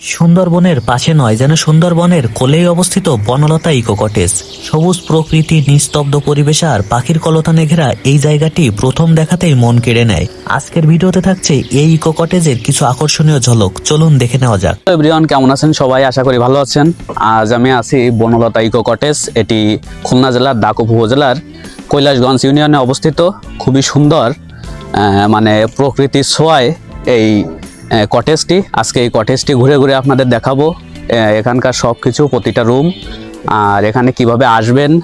সুন্দরবনের পাশে নয়, যেন সুন্দরবনের কোলেই অবস্থিত বনলতা ইকো কটেজ। সবুজ প্রকৃতি, নিস্তব্ধ পরিবেশ আর পাখির কলতানে ঘেরা এই জায়গাটি প্রথম দেখাতেই মন কেড়ে নেয়। আজকের ভিডিওতে থাকছে এই ইকো কটেজের কিছু আকর্ষণীয় ঝলক। চলুন দেখে নেওয়া যাক। এভরিওয়ান, কেমন আছেন? সবাই আশা করি ভালো আছেন। আজ আমি আছি বনলতা ইকো কটেজ, এটি খুলনা জেলার দাকুপ উপজেলার কৈলাসগঞ্জ ইউনিয়নে অবস্থিত। খুবই সুন্দর মানে প্রকৃতির ছোঁয়ায় এই কটেজটি আজকে এই কটেজটি ঘুরে ঘুরে আপনাদের দেখাবো। এখানকার সব কিছু প্রতিটা রুম আর এখানে কীভাবে আসবেন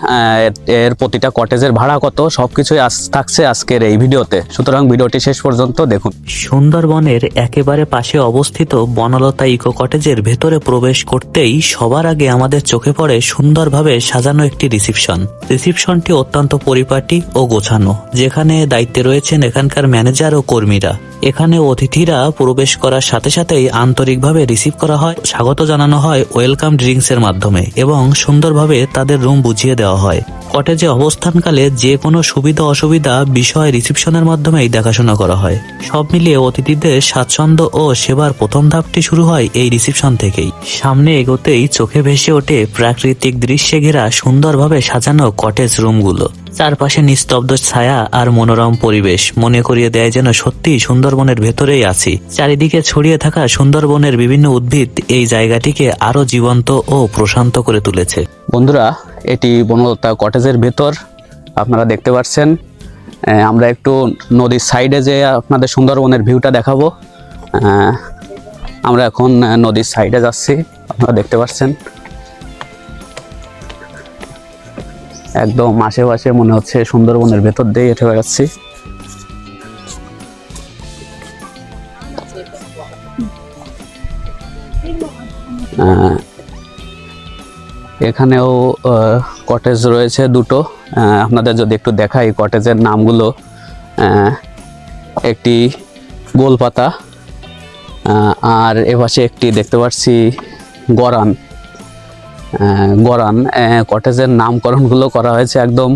এর- প্রতিটা কটেজের ভাড়া কত সব কিছুই আজ- থাকছে আজকের এই ভিডিওতে। সুতরাং ভিডিওটি শেষ পর্যন্ত দেখুন। সুন্দরবনের একেবারে পাশে অবস্থিত বনলতা ইকো কটেজের ভেতরে প্রবেশ করতেই সবার আগে আমাদের চোখে পড়ে সুন্দরভাবে সাজানো একটি রিসিপশন রিসিপশনটি অত্যন্ত পরিপাটি ও গোছানো। যেখানে দায়িত্বে রয়েছেন এখানকার ম্যানেজার ও কর্মীরা। এখানে অতিথিরা প্রবেশ করার সাথে সাথেই আন্তরিকভাবে রিসিভ করা হয়, স্বাগত জানানো হয় ওয়েলকাম ড্রিঙ্কস এর মাধ্যমে এবং সুন্দরভাবে তাদের রুম বুঝিয়ে দেওয়া হয়। কটেজে অবস্থানকালে যে কোনো সুবিধা অসুবিধা বিষয় রিসিপশনের মাধ্যমেই দেখাশোনা করা হয়। সব মিলিয়ে অতিথিদের স্বাচ্ছন্দ্য ও সেবার প্রথম ধাপটি শুরু হয় এই রিসিপশন থেকেই। সামনে এগোতেই চোখে ভেসে ওঠে প্রাকৃতিক দৃশ্যে ঘেরা সুন্দরভাবে সাজানো কটেজ রুমগুলো চারপাশে নিস্তব্ধ ছায়া আর মনোরম পরিবেশ মনে করিয়ে দেয় যেন সত্যি সুন্দরবনের ভেতরেই আছি। চারিদিকে ছড়িয়ে থাকা সুন্দরবনের বিভিন্ন উদ্ভিদ এই জায়গাটিকে আরও জীবন্ত ও প্রশান্ত করে তুলেছে। বন্ধুরা, এটি বনলতা কটেজের ভেতর। আপনারা দেখতে পাচ্ছেন আমরা একটু নদীর সাইডে যে আপনাদের সুন্দরবনের ভিউটা দেখাবো। আমরা এখন নদীর সাইডে যাচ্ছি, আপনারা দেখতে পাচ্ছেন। একদম আশেপাশে মনে হচ্ছে সুন্দরবনের ভেতর দিয়ে হেঁটে বেড়াচ্ছি। এখানেও কটেজ রয়েছে দুটো। আপনাদের যদি একটু দেখাই কটেজের নামগুলো একটি গোলপাতা আর এপাশে একটি দেখতে পাচ্ছি গরান। গরান কটেজের নামকরণগুলো করা হয়েছে একদম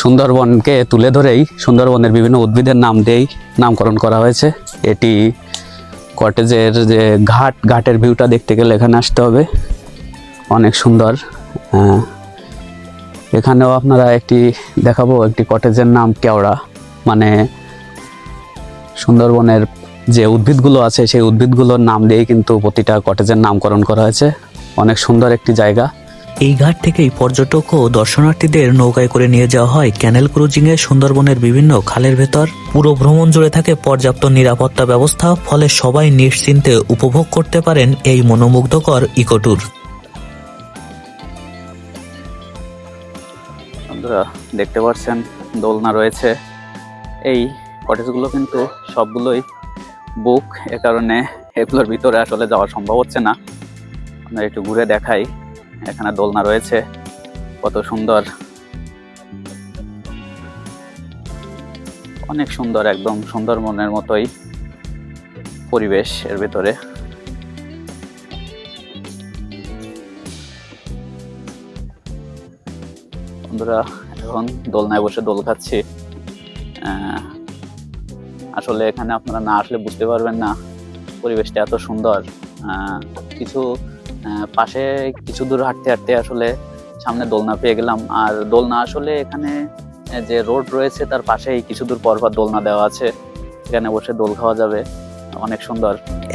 সুন্দরবনকে তুলে ধরেই, সুন্দরবনের বিভিন্ন উদ্ভিদের নাম দিয়েই নামকরণ করা হয়েছে। এটি কটেজের যে ঘাট, ঘাটের ভিউটা দেখতে গেলে এখানে আসতে হবে। অনেক সুন্দর। এখানেও আপনারা একটি দেখাবো, একটি কটেজের নাম কেওড়া। মানে সুন্দরবনের যে উদ্ভিদগুলো আছে, সেই উদ্ভিদগুলোর নাম দিয়েই কিন্তু প্রতিটা কটেজের নামকরণ করা হয়েছে। অনেক সুন্দর একটি জায়গা। এই ঘাট থেকেই পর্যটক ও দর্শনার্থীদের নৌকায় করে নিয়ে যাওয়া হয় ক্যানেল ক্রুজিং এ সুন্দরবনের বিভিন্ন খালের ভেতর। পুরো ভ্রমণ জুড়ে থাকে পর্যাপ্ত নিরাপত্তা ব্যবস্থা ফলে সবাই নিশ্চিন্তে উপভোগ করতে পারেন এই মনোমুগ্ধকর ইকোট্যুর বন্ধুরা দেখতে পাচ্ছেন দোলনা রয়েছে। এই কটেজগুলো কিন্তু সবগুলোই বুক এ কারণে এগুলোর ভিতরে আসলে যাওয়া সম্ভব হচ্ছে না। আপনার একটু ঘুরে দেখাই। এখানে দোলনা রয়েছে। কত সুন্দর। অনেক সুন্দর একদম সুন্দরবনের মতোই পরিবেশ এর ভিতরে। বন্ধুরা, এখন দোলনায় বসে দোল খাচ্ছি। আসলে এখানে আপনারা না আসলে বুঝতে পারবেন না। পরিবেশটা এত সুন্দর। কিছু পাশে কিছু দূর হাঁটতে হাঁটতে আসলে সামনে দোলনা পেয়ে গেলাম। আর দোলনা আসলে এখানে যে রোড রয়েছে তার পাশেই কিছু দূর পর পর দোলনা দেওয়া আছে। এখানে বসে দোল খাওয়া যাবে। অনেক সুন্দর।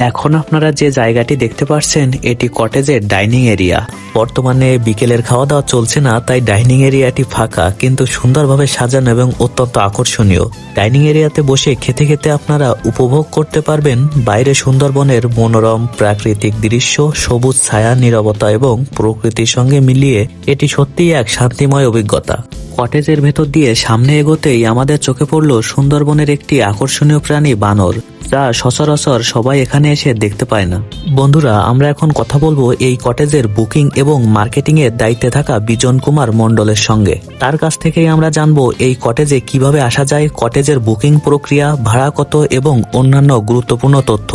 এখন আপনারা যে জায়গাটি দেখতে পাচ্ছেন এটি কটেজের ডাইনিং এরিয়া। বর্তমানে বিকেলের খাওয়া দাওয়া চলছে না, তাই ডাইনিং এরিয়াটি ফাঁকা, কিন্তু সুন্দরভাবে সাজানো এবং অত্যন্ত আকর্ষণীয়। ডাইনিং এরিয়াতে বসে খেতে খেতে আপনারা উপভোগ করতে পারবেন বাইরে সুন্দরবনের মনোরম প্রাকৃতিক দৃশ্য, সবুজ ছায়া, নীরবতা এবং প্রকৃতির সঙ্গে মিলিয়ে এটি সত্যিই এক শান্তিময় অভিজ্ঞতা। কটেজের ভেতর দিয়ে সামনে এগোতেই আমাদের চোখে পড়ল সুন্দরবনের একটি আকর্ষণীয় প্রাণী বানর, যা সচরাচর সবাই এখানে এসে দেখতে পায় না। বন্ধুরা, আমরা এখন কথা বলব এই কটেজের বুকিং এবং মার্কেটিং এর দায়িত্বে থাকা বিজন কুমার মণ্ডলের সঙ্গে। তার কাছ থেকেই আমরা জানব এই কটেজে কীভাবে আসা যায়, কটেজের বুকিং প্রক্রিয়া, ভাড়া কত এবং অন্যান্য গুরুত্বপূর্ণ তথ্য।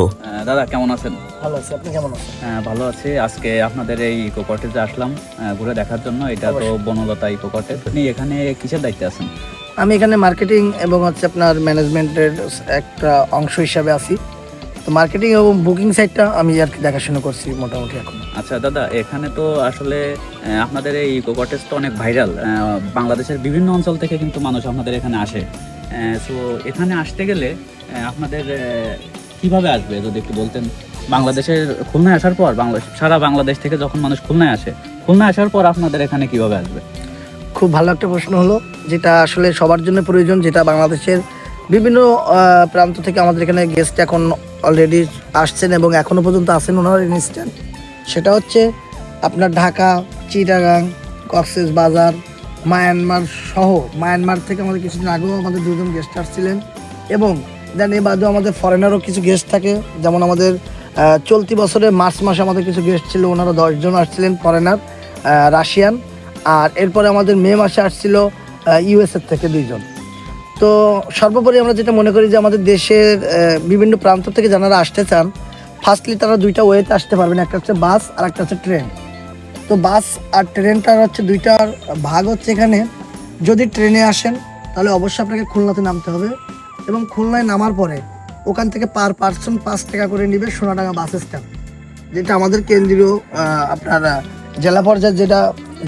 দাদা, কেমন আছেন? ভালো আছি। আপনি কেমন আছেন? হ্যাঁ ভালো আছি। আজকে আপনাদের এই ইকো কটেজে আসলাম আহ, ঘুরে দেখার জন্য এটা তো বনলতা ইকো কটেজ আপনি এখানে কিসের দায়িত্বে আছেন? আমি এখানে মার্কেটিং এবং হচ্ছে আপনার ম্যানেজমেন্টের একটা অংশ হিসাবে আছি। তো মার্কেটিং এবং বুকিং সাইটটা আমি আর কি দেখাশোনা করছি মোটামুটি এখন। আচ্ছা দাদা এখানে তো আসলে আহ, আপনাদের এই ইকো কটেজ তো অনেক ভাইরাল বাংলাদেশের বিভিন্ন অঞ্চল থেকে কিন্তু মানুষ আপনাদের এখানে আসে। সো এখানে আসতে গেলে আহ, আপনাদের আহ, কীভাবে আসবে যদি একটু বলতেন? বাংলাদেশের খুলনায় আসার পর বাংলাদেশ সারা বাংলাদেশ থেকে যখন মানুষ খুলনায় আসে, খুলনায় আসার পর আপনাদের এখানে কীভাবে আসবে? খুব ভালো একটা প্রশ্ন হলো, যেটা আসলে সবার জন্য প্রয়োজন, যেটা বাংলাদেশের বিভিন্ন প্রান্ত থেকে আমাদের এখানে গেস্ট এখন অলরেডি আসছেন এবং এখনও পর্যন্ত আসেন ওনারা ইনস্ট্যান্ট সেটা হচ্ছে আপনার ঢাকা, চিটাগাং, কক্সেস বাজার, মায়ানমার সহ, মায়ানমার থেকে আমাদের কিছুদিন আগেও আমাদের দুজন গেস্ট আসছিলেন এবং দেন এ বাদেও আমাদের ফরেনারও কিছু গেস্ট থাকে, যেমন আমাদের চলতি বছরে মার্চ মাসে আমাদের কিছু গেস্ট ছিল, ওনারা দশজন আসছিলেন ফরেনার রাশিয়ান আর এরপরে আমাদের মে মাসে আসছিল ইউএসএর থেকে দুইজন। তো সর্বোপরি আমরা যেটা মনে করি যে আমাদের দেশের বিভিন্ন প্রান্ত থেকে যারা আসতে চান ফার্স্টলি তারা দুইটা ওয়েতে আসতে পারবেন, একটা হচ্ছে বাস আর একটা হচ্ছে ট্রেন। তো বাস আর ট্রেনটার হচ্ছে দুইটার ভাগ হচ্ছে এখানে। যদি ট্রেনে আসেন, তাহলে অবশ্যই আপনাকে খুলনাতে নামতে হবে এবং খুলনায় নামার পরে ওখান থেকে পার পার্সন পাঁচ টাকা করে নেবে সোনাডাঙ্গা বাস স্ট্যান্ড যেটা আমাদের কেন্দ্রীয় আপনার জেলা পর্যায়ের যেটা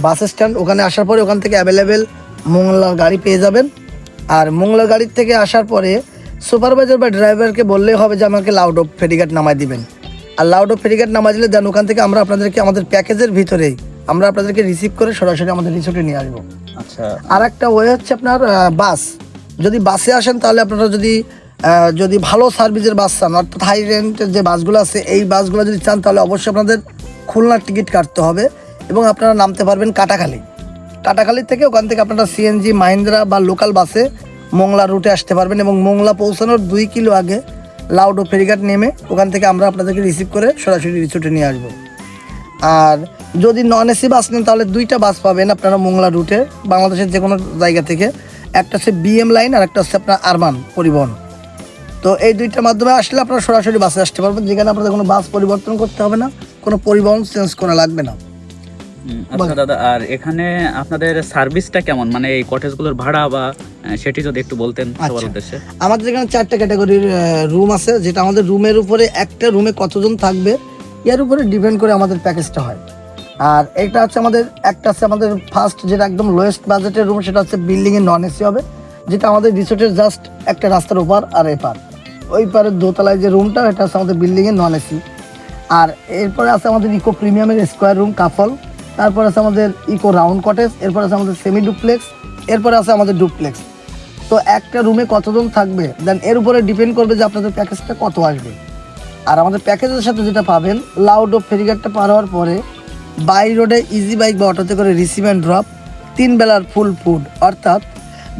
বাস স্ট্যান্ড ওখানে আসার পরে ওখান থেকে অ্যাভেলেবেল মোংলার গাড়ি পেয়ে যাবেন। আর মোংলার গাড়ির থেকে আসার পরে সুপারভাইজার বা ড্রাইভারকে বললেই হবে যে আমাকে লাউড অফ ফেরিঘাট নামাই দিবেন। আর লাউড অফ ফেরিঘাট নামাই দিলে দেন ওখান থেকে আমরা আপনাদেরকে আমাদের প্যাকেজের ভিতরেই আমরা আপনাদেরকে রিসিভ করে সরাসরি আমাদের রিসোর্টে নিয়ে আসব। আচ্ছা। আর একটা ওয়ে হচ্ছে আপনার বাস যদি বাসে আসেন তাহলে আপনারা যদি যদি ভালো সার্ভিসের বাস চান, অর্থাৎ হাই রেন্টের যে বাসগুলো আছে, এই বাসগুলো যদি চান, তাহলে অবশ্যই আপনাদের খুলনার টিকিট কাটতে হবে এবং আপনারা নামতে পারবেন কাটাখালী। কাটাখালী থেকে ওখান থেকে আপনারা সিএনজি মাহিন্দ্রা বা লোকাল বাসে মোংলা রুটে আসতে পারবেন এবং মোংলা পৌঁছানোর দুই কিলো আগে লাউডো ফেরিঘাট নেমে ওখান থেকে আমরা আপনাদেরকে রিসিভ করে সরাসরি রিসোর্টে নিয়ে আসব। আর যদি নন এসি বাস নেন, তাহলে দুইটা বাস পাবেন আপনারা মোংলা রুটে বাংলাদেশের যে কোনো জায়গা থেকে। একটা হচ্ছে বিএম লাইন আর একটা হচ্ছে আপনার আরবান পরিবহন। তো এই দুইটার মাধ্যমে আসলে আপনারা সরাসরি বাসে আসতে পারবেন যেখানে আপনাদের কোনো বাস পরিবর্তন করতে হবে না কোনো পরিবহন চেঞ্জ করা লাগবে না। আচ্ছা দাদা আর এখানে আপনাদের সার্ভিসটা কেমন? মানে এই কটেজগুলোর ভাড়া বা সেটি যদি একটু বলতেন সবার আচ্ছা। উদ্দেশ্যে। আমাদের এখানে চারটে ক্যাটাগরির রুম আছে যেটা আমাদের রুমের উপরে একটা রুমে কতজন থাকবে এর উপরে ডিপেন্ড করে আমাদের প্যাকেজটা হয়। আর এটা হচ্ছে আমাদের একটা আছে আমাদের ফার্স্ট যেটা একদম লোয়েস্ট বাজেটের রুম সেটা হচ্ছে বিল্ডিং এর নন এসি হবে যেটা আমাদের রিসোর্টের জাস্ট একটা রাস্তার ওপার আর এপার। ওই পারের দোতলায় যে রুমটা এটা হচ্ছে আমাদের বিল্ডিংয়ে নন এসি আর এরপরে আছে আমাদের ইকো প্রিমিয়ামের স্কোয়ার রুম কাফল। তারপর আছে আমাদের ইকো রাউন্ড কটেজ এরপর আছে আমাদের সেমি ডুপ্লেক্স এরপরে আছে আমাদের ডুপ্লেক্স তো একটা রুমে কতজন থাকবে? দেন এর উপরে ডিপেন্ড করবে যে আপনাদের প্যাকেজটা কত আসবে। আর আমাদের প্যাকেজের সাথে যেটা পাবেন লাউড ও ফেরিঘাটটা পার হওয়ার পরে বাই রোডে ইজি বাইক বা অটোতে করে রিসিভ অ্যান্ড ড্রপ তিন বেলার ফুল ফুড অর্থাৎ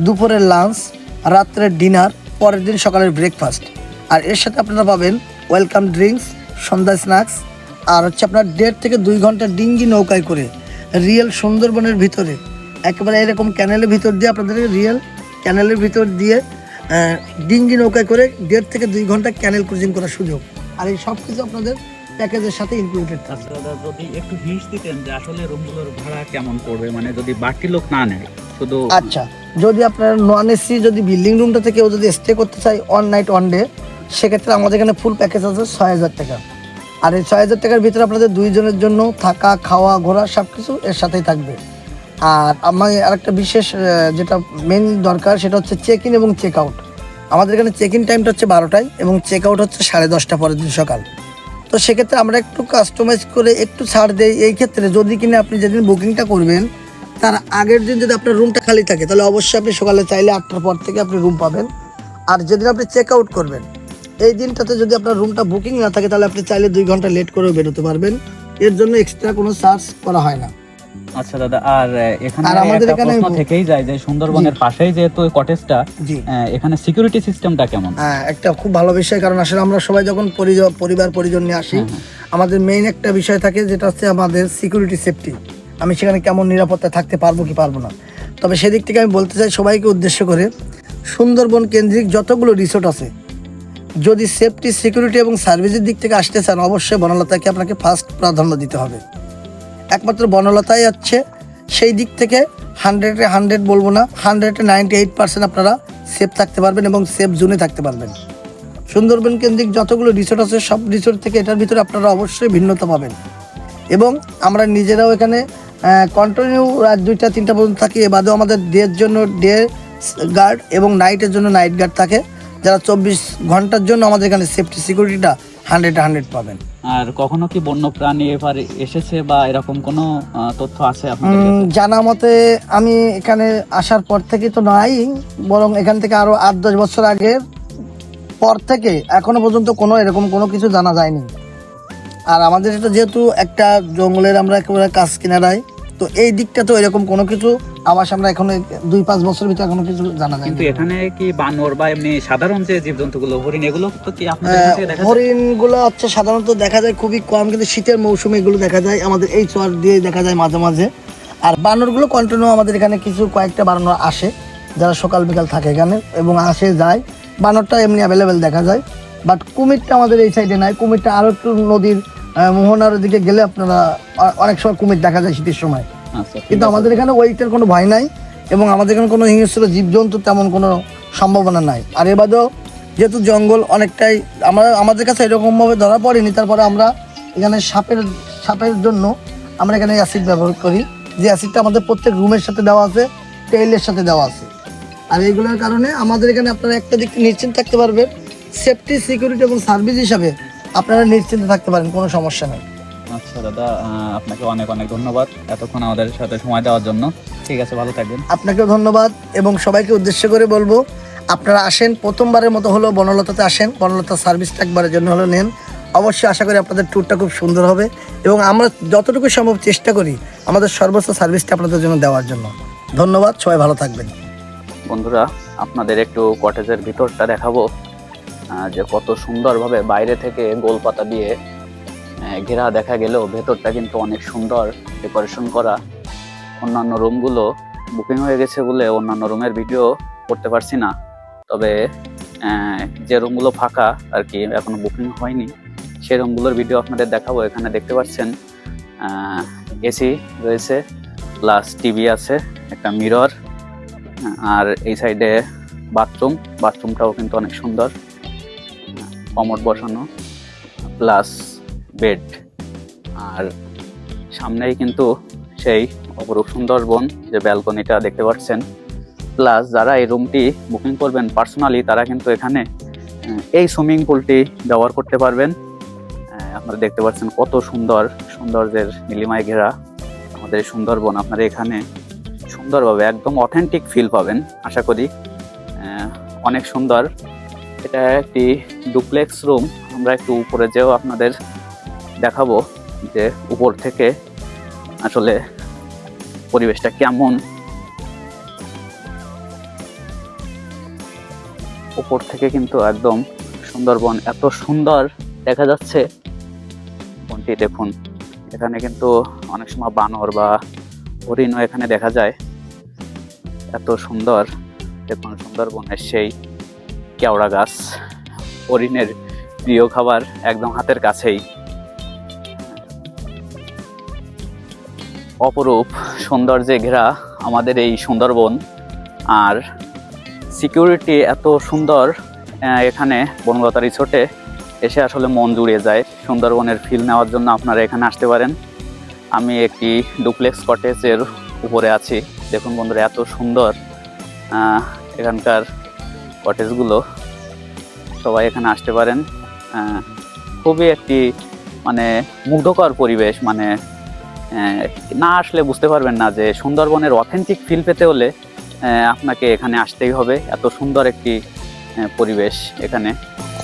দুপুরের লাঞ্চ রাত্রের ডিনার পরের দিন সকালের ব্রেকফাস্ট আর এর সাথে আপনারা পাবেন ওয়েলকাম ড্রিঙ্কস সন্ধ্যা স্ন্যাক্স আর হচ্ছে আপনার দেড় থেকে দুই ঘণ্টা ডিঙ্গি নৌকায় করে রিয়েল সুন্দরবনের ভিতরে। একেবারে এরকম ক্যানেলের ভিতর দিয়ে আপনাদের রিয়েল ক্যানেলের ভিতর দিয়ে ডিঙ্গি নৌকায় করে দেড় থেকে দুই ঘণ্টা ক্যানেল ক্রুজিং করার সুযোগ। আর এই সব কিছু আপনাদের প্যাকেজের সাথে ইনক্লুডেড থাকবে। আচ্ছা যদি একটু হিন্টস দিতেন যে আসলে রুমগুলোর ভাড়া কেমন পড়বে? মানে যদি বাড়তি লোক না নেয় শুধু আচ্ছা যদি আপনার নন এসি যদি বিল্ডিং রুমটাতে কেউ যদি স্টে করতে চায় ওয়ান নাইট ওয়ান ডে সেক্ষেত্রে আমাদের এখানে ফুল প্যাকেজ আছে ছয় হাজার টাকা। আর এই ছয় হাজার টাকার ভিতরে আপনাদের দুইজনের জন্য থাকা, খাওয়া, ঘোরা সব কিছু এর সাথেই থাকবে। আর আমার আরেকটা বিশেষ যেটা মেন দরকার সেটা হচ্ছে চেক ইন এবং চেক আউট আমাদের এখানে চেক ইন টাইমটা হচ্ছে বারোটায় এবং চেক আউট হচ্ছে সাড়ে দশটা পরের দিন সকাল। তো সেক্ষেত্রে আমরা একটু কাস্টমাইজ করে একটু ছাড় দেই। এই ক্ষেত্রে যদি কিনা আপনি যেদিন বুকিংটা করবেন, তার আগের দিন যদি আপনার রুমটা খালি থাকে, তাহলে অবশ্যই আপনি সকালে চাইলে আটটার পর থেকে আপনি রুম পাবেন। আর যেদিন আপনি চেক আউট করবেন এই দিনটাতে যদি আপনার রুমটা বুকিং না থাকে তাহলে আপনি চাইলে দুই ঘণ্টা লেট করেও বেরোতে পারবেন। এর জন্য এক্সট্রা কোনো চার্জ করা হয় না। আচ্ছা দাদা আর এখানে আর আমাদের এখানে- থেকেই যায় যে সুন্দরবনের পাশেই যেহেতু কটেজটা এখানে সিকিউরিটি সিস্টেমটা কেমন? হ্যাঁ একটা খুব ভালো বিষয় কারণ আসলে আমরা সবাই যখন পরিবার পরিজন নিয়ে আসি আমাদের মেইন একটা বিষয় থাকে যেটা হচ্ছে আমাদের সিকিউরিটি সেফটি আমি সেখানে কেমন নিরাপত্তা থাকতে পারব কি পারব না। তবে সেদিক থেকে আমি বলতে চাই সবাইকে উদ্দেশ্য করে সুন্দরবন কেন্দ্রিক যতগুলো রিসোর্ট আছে যদি সেফটি সিকিউরিটি এবং সার্ভিসের দিক থেকে আসতে চান, অবশ্যই বনলতাকে আপনাকে ফার্স্ট প্রাধান্য দিতে হবে। একমাত্র বনলতাই হচ্ছে সেই দিক থেকে হান্ড্রেডে হান্ড্রেড বলব না হান্ড্রেডে নাইনটি এইট পার্সেন্ট আপনারা সেফ থাকতে পারবেন এবং সেফ জোনে থাকতে পারবেন। সুন্দরবন কেন্দ্রিক যতগুলো রিসোর্ট আছে, সব রিসোর্ট থেকে এটার ভিতরে আপনারা অবশ্যই ভিন্নতা পাবেন। এবং আমরা নিজেরাও এখানে কন্টিনিউ রাত দুইটা, তিনটা পর্যন্ত থাকি। এ বাদেও আমাদের ডের জন্য ডে গার্ড এবং নাইটের জন্য নাইট গার্ড থাকে। যারা চব্বিশ ঘণ্টার জন্য আমাদের এখানে সেফটি সিকিউরিটিটা হান্ড্রেড হান্ড্রেড পাবেন। আর কখনো কি বন্য প্রাণী এবার এসেছে বা এরকম কোনো তথ্য আছে জানা মতে আমি এখানে আসার পর থেকে তো নাই বরং এখান থেকে আরও আট দশ বছর আগে পর থেকে এখনও পর্যন্ত কোনো এরকম কোনো কিছু জানা যায়নি। আর আমাদের এটা যেহেতু একটা জঙ্গলের আমরা একেবারে কাজ কিনারাই তো এই দিকটা তো এরকম কোনো কিছু আবাস আমরা এখনও দুই পাঁচ বছর ভিতরে এখনও কিছু জানা কিন্তু এখানে কি বানর বা এমনি সাধারণ যে জীবজন্তুগুলো হরিণ এগুলো তো কি আপনাদের আহ, দেখা যায়? হরিণগুলো হচ্ছে সাধারণত দেখা যায় খুবই কম কিন্তু শীতের মৌসুমে এগুলো দেখা যায় আমাদের এই চর দিয়ে দেখা যায় মাঝে মাঝে। আর বানরগুলো কন্টিনিউ আমাদের এখানে কিছু কয়েকটা বানর আসে যারা সকাল বিকাল থাকে এখানে এবং আসে যায়। বানরটা এমনি অ্যাভেলেবেল দেখা যায় বাট কুমিরটা আমাদের এই সাইডে নাই কুমিরটা আরও একটু নদীর মোহনার দিকে গেলে আপনারা অনেক সময় কুমির দেখা যায় শীতের সময়। আচ্ছা, কিন্তু আমাদের এখানে ওইটার কোনো ভয় নাই এবং আমাদের এখানে কোনো হিংস্র জীবজন্তু তেমন কোনো সম্ভাবনা নাই। আর এ বাদেও যেহেতু জঙ্গল অনেকটাই আমরা আমাদের কাছে এরকমভাবে ধরা পড়েনি তারপরে আমরা এখানে সাপের সাপের জন্য আমরা এখানে অ্যাসিড ব্যবহার করি। যে অ্যাসিডটা আমাদের প্রত্যেক রুমের সাথে দেওয়া আছে টেইলের সাথে দেওয়া আছে। আর এইগুলোর কারণে আমাদের এখানে আপনারা একটা দিক নিশ্চিন্ত থাকতে পারবেন সেফটি সিকিউরিটি এবং সার্ভিস হিসাবে আপনারা নিশ্চিন্ত থাকতে পারেন কোনো সমস্যা নেই। আচ্ছা দাদা আপনাকে অনেক অনেক ধন্যবাদ এতক্ষণ আমাদের সাথে সময় দেওয়ার জন্য। ঠিক আছে ভালো থাকবেন। আপনাকেও ধন্যবাদ এবং সবাইকে উদ্দেশ্য করে বলব আপনারা আসেন প্রথমবারের মতো হলো বনলতাতে আসেন বনলতা সার্ভিসটা একবারের জন্য হলো নেন। অবশ্যই আশা করি আপনাদের ট্যুরটা খুব সুন্দর হবে এবং আমরা যতটুকু সম্ভব চেষ্টা করি আমাদের সর্বোচ্চ সার্ভিসটা আপনাদের জন্য দেওয়ার জন্য। ধন্যবাদ সবাই ভালো থাকবেন। বন্ধুরা আপনাদের একটু কটেজের ভিতরটা দেখাবো। যে কত সুন্দরভাবে বাইরে থেকে গোল পাতা দিয়ে ঘেরা দেখা গেলেও ভেতরটা কিন্তু অনেক সুন্দর ডেকোরেশন করা। অন্যান্য রুমগুলো বুকিং হয়ে গেছে বলে অন্যান্য রুমের ভিডিও করতে পারছি না। তবে যে রুমগুলো ফাঁকা আর কি, এখনও বুকিং হয়নি, সেই রুমগুলোর ভিডিও আপনাদের দেখাবো। এখানে দেখতে পাচ্ছেন এসি রয়েছে প্লাস টিভি আছে, একটা মিরর আর এই সাইডে বাথরুম বাথরুমটাও কিন্তু অনেক সুন্দর। কমোড বসানো, প্লাস বেড। আর সামনেই কিন্তু সেই অপরূপ সুন্দরবন, যে ব্যালকনিটা দেখতে পাচ্ছেন। প্লাস যারা এই রুমটি বুকিং করবেন পার্সোনালি, তারা কিন্তু এখানে এই সুইমিং পুলটি ব্যবহার করতে পারবেন। আপনারা দেখতে পাচ্ছেন কত সুন্দর সৌন্দর্যের নীলিমায় ঘেরা আমাদের এই সুন্দরবন। আপনারা এখানে সুন্দরভাবে একদম অথেন্টিক ফিল পাবেন, আশা করি। অনেক সুন্দর। এটা একটি ডুপ্লেক্স রুম আমরা একটু উপরে যেও আপনাদের দেখাবো যে উপর থেকে আসলে পরিবেশটা কেমন। উপর থেকে কিন্তু একদম সুন্দরবন এত সুন্দর দেখা যাচ্ছে। বনটি দেখুন, এখানে কিন্তু অনেক সময় বানর বা হরিণও এখানে দেখা যায়। এত সুন্দর, দেখুন সুন্দরবনের সেই কেওড়া গাছ, হরিণের প্রিয় খাবার একদম হাতের কাছেই। অপরূপ সৌন্দর্যে ঘেরা আমাদের এই সুন্দরবন, আর সিকিউরিটি এত সুন্দর এখানে বনলতা রিসোর্টে এসে আসলে মন জুড়িয়ে যায়। সুন্দরবনের ফিল নেওয়ার জন্য আপনারা এখানে আসতে পারেন। আমি একটি ডুপ্লেক্স কটেজের উপরে আছি। দেখুন বন্ধুরা, এত সুন্দর এখানকার কটেজগুলো সবাই এখানে আসতে পারেন। খুবই একটি মানে মুগ্ধকর পরিবেশ মানে না আসলে বুঝতে পারবেন না যে সুন্দরবনের অথেন্টিক ফিল পেতে হলে আপনাকে এখানে আসতেই হবে। এত সুন্দর একটি পরিবেশ এখানে।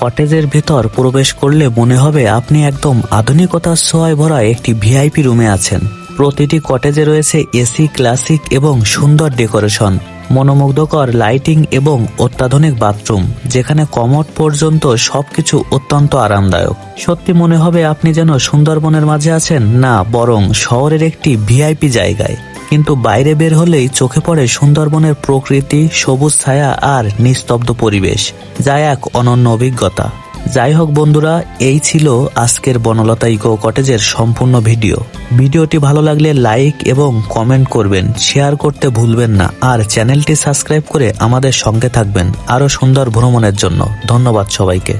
কটেজের ভেতর প্রবেশ করলে মনে হবে আপনি একদম আধুনিকতার ছোঁয়ায় ভরা একটি ভিআইপি রুমে আছেন। প্রতিটি কটেজে রয়েছে এসি, ক্লাসিক এবং সুন্দর ডেকোরেশন। মনোমুগ্ধকর লাইটিং এবং অত্যাধুনিক বাথরুম, যেখানে কমোড পর্যন্ত সবকিছু অত্যন্ত আরামদায়ক। সত্যি মনে হবে আপনি যেন সুন্দরবনের মাঝে আছেন, না, বরং শহরের একটি ভিআইপি জায়গায়। কিন্তু বাইরে বের হলেই চোখে পড়ে সুন্দরবনের প্রকৃতি, সবুজ ছায়া আর নিস্তব্ধ পরিবেশ, যা এক অনন্য অভিজ্ঞতা। যাই হোক বন্ধুরা, এই ছিল আজকের বনলতা ইকো কটেজের সম্পূর্ণ ভিডিও। ভিডিওটি ভালো লাগলে লাইক এবং কমেন্ট করবেন, শেয়ার করতে ভুলবেন না, আর চ্যানেলটি সাবস্ক্রাইব করে আমাদের সঙ্গে থাকবেন আরও সুন্দর ভ্রমণের জন্য। ধন্যবাদ সবাইকে।